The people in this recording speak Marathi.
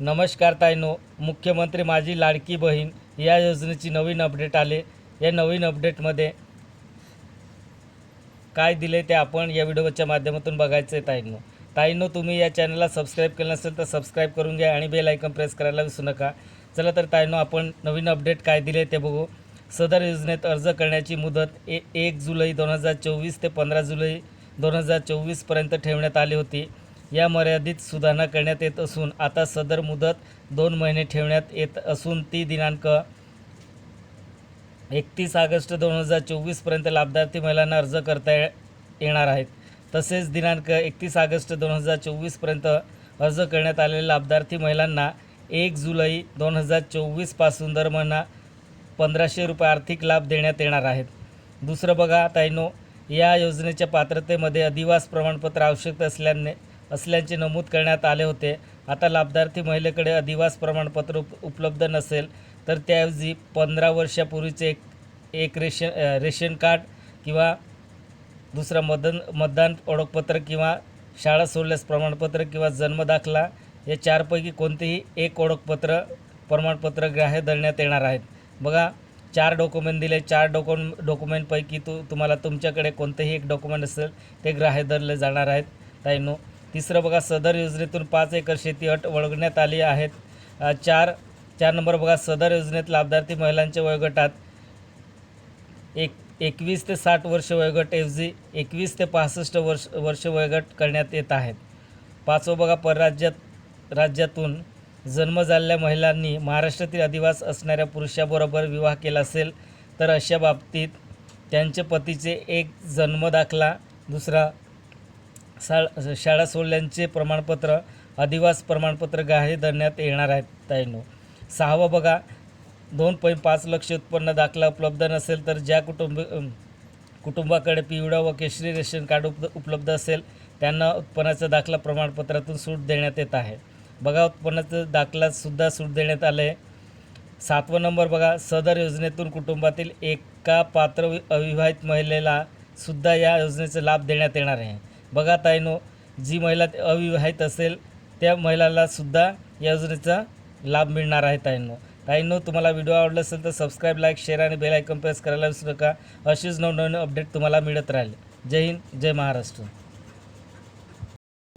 नमस्कार ताईनो मुख्यमंत्री माझी लाडकी बहीण या योजनेची नवीन अपडेट आले. या नवीन अपडेटमध्ये काय दिले ते आपण या व्हिडिओच्या माध्यमातून बघायचं आहे ताईनो. ताईनो तुम्ही या चॅनलला सबस्क्राईब केलं नसेल तर सबस्क्राईब करून घ्या आणि बेल आयकन प्रेस करायला विसरू नका. चला तर ताईनो आपण नवीन अपडेट काय दिले ते बघू. सदर योजनेत अर्ज करण्याची मुदत ए एक जुलै दोन हजार चोवीस ते पंधरा जुलै दोन हजार चोवीसपर्यंत ठेवण्यात आली होती. या मर्यादित सुधारणा करण्यात येत असून आता सदर मुदत दोन महिने ठेवण्यात येत असून ती दिनांक एकतीस ऑगस्ट दोन हजार चोवीसपर्यंत लाभार्थी महिलांना अर्ज करता ये- येणार आहेत. तसेच दिनांक एकतीस ऑगस्ट दोन हजार चोवीसपर्यंत अर्ज करण्यात आलेल्या लाभार्थी महिलांना एक जुलै दोन हजार चोवीसपासून दर महिना पंधराशे रुपये आर्थिक लाभ देण्यात येणार आहेत. दुसरं बघा ताईनो या योजनेच्या पात्रतेमध्ये अधिवास प्रमाणपत्र आवश्यक असल्याने असल्याचे नमूद करण्यात आले होते. आता लाभार्थी महिलेकडे अधिवास प्रमाणपत्र उप उपलब्ध नसेल तर त्याऐवजी पंधरा वर्षापूर्वीचे एक एक रेशन रेशन कार्ड किंवा दुसरं मतदान मतदान ओळखपत्र किंवा शाळा सोडल्यास प्रमाणपत्र किंवा जन्मदाखला या चारपैकी कोणतेही एक ओळखपत्र प्रमाणपत्र ग्राह्य धरण्यात येणार आहेत. बघा चार डॉक्युमेंट दिले चार डॉकु डॉक्युमेंटपैकी तू तुम्हाला तुमच्याकडे कोणतेही एक डॉक्युमेंट असेल ते ग्राह्य धरले जाणार आहेत. ताईंनो तिसरं बघा सदर योजनेतून पाच एकर शेती अट वळवण्यात आली आहेत. चार चार नंबर बघा सदर योजनेत लाभार्थी महिलांच्या वयोगटात एक एकवीस ते साठ वर्ष वयोगटऐवजी एकवीस ते पासष्ट वर्ष वर्ष वयोगट करण्यात येत आहेत. पाचवं बघा परराज्यात राज्यातून जन्म झालेल्या महिलांनी महाराष्ट्रातील अधिवास असणाऱ्या पुरुषाबरोबर विवाह केला असेल तर अशा बाबतीत त्यांच्या पतीचे एक जन्मदाखला दुसरा सा शाळा सोडल्यांचे प्रमाणपत्र अधिवास प्रमाणपत्र गाहे धरण्यात येणार आहेत ताईनो. सहावं बघा. दोन पॉईंट पाच लक्ष उत्पन्न दाखला उपलब्ध नसेल तर ज्या कुटुंब कुटुंबाकडे पिवळा व केशरी रेशन कार्ड उप उपलब्ध असेल त्यांना उत्पन्नाचा दाखला प्रमाणपत्रातून सूट देण्यात येत आहे. बघा उत्पन्नाचा दाखलासुद्धा सूट देण्यात आलं आहे सातवं नंबर बघा. सदर योजनेतून कुटुंबातील एका पात्र वि- अविवाहित महिलेला सुद्धा या योजनेचा लाभ देण्यात येणार आहे. बघा ताईनो जी महिला अविवाहित असेल त्या महिलालासुद्धा या योजनेचा लाभ मिळणार आहे ताईंनो. ताईंनो तुम्हाला व्हिडिओ आवडला असेल तर सबस्क्राईब लाईक शेअर आणि बेल आयकॉन प्रेस करायला विसरू नका. अशीच नवनवीन अपडेट तुम्हाला मिळत राहील. जय हिंद जय महाराष्ट्र.